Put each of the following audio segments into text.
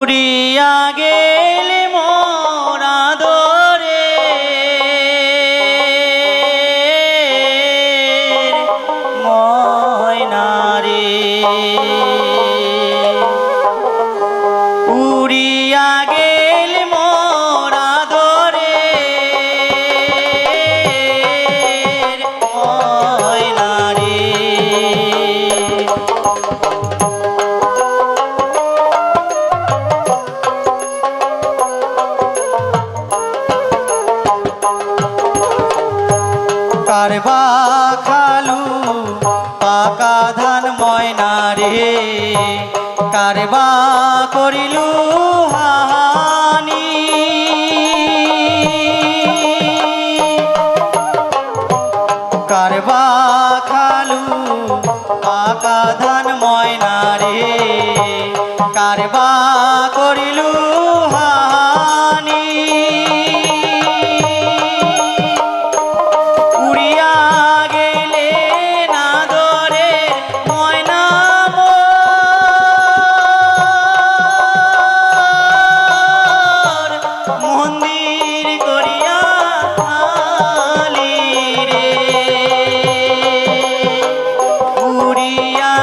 우리에게 কারবা খালু? পাকা ধান ময়না রে। কারবা করিলু পাকা ধান ময়না রে। কারবা করিলু আলি রে। উড়িয়া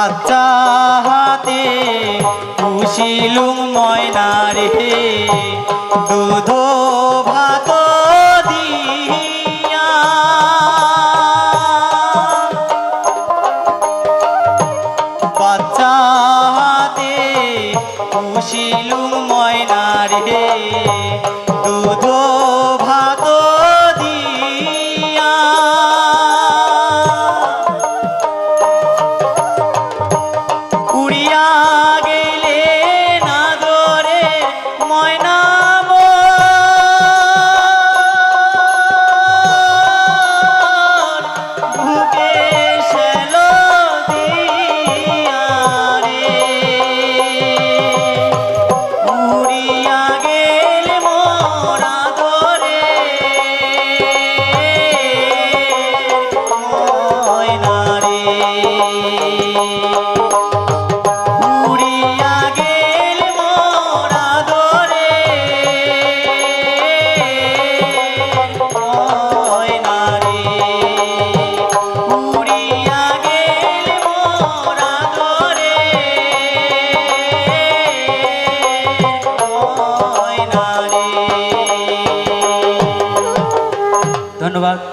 বাচ্চা হাতে পুষিলুম ময়না রে। দুধ ভাত দিয়া। বাচ্চা হাতে পুষিলুম ময়না রে। দুধ ময়না রে ধন্যবাদ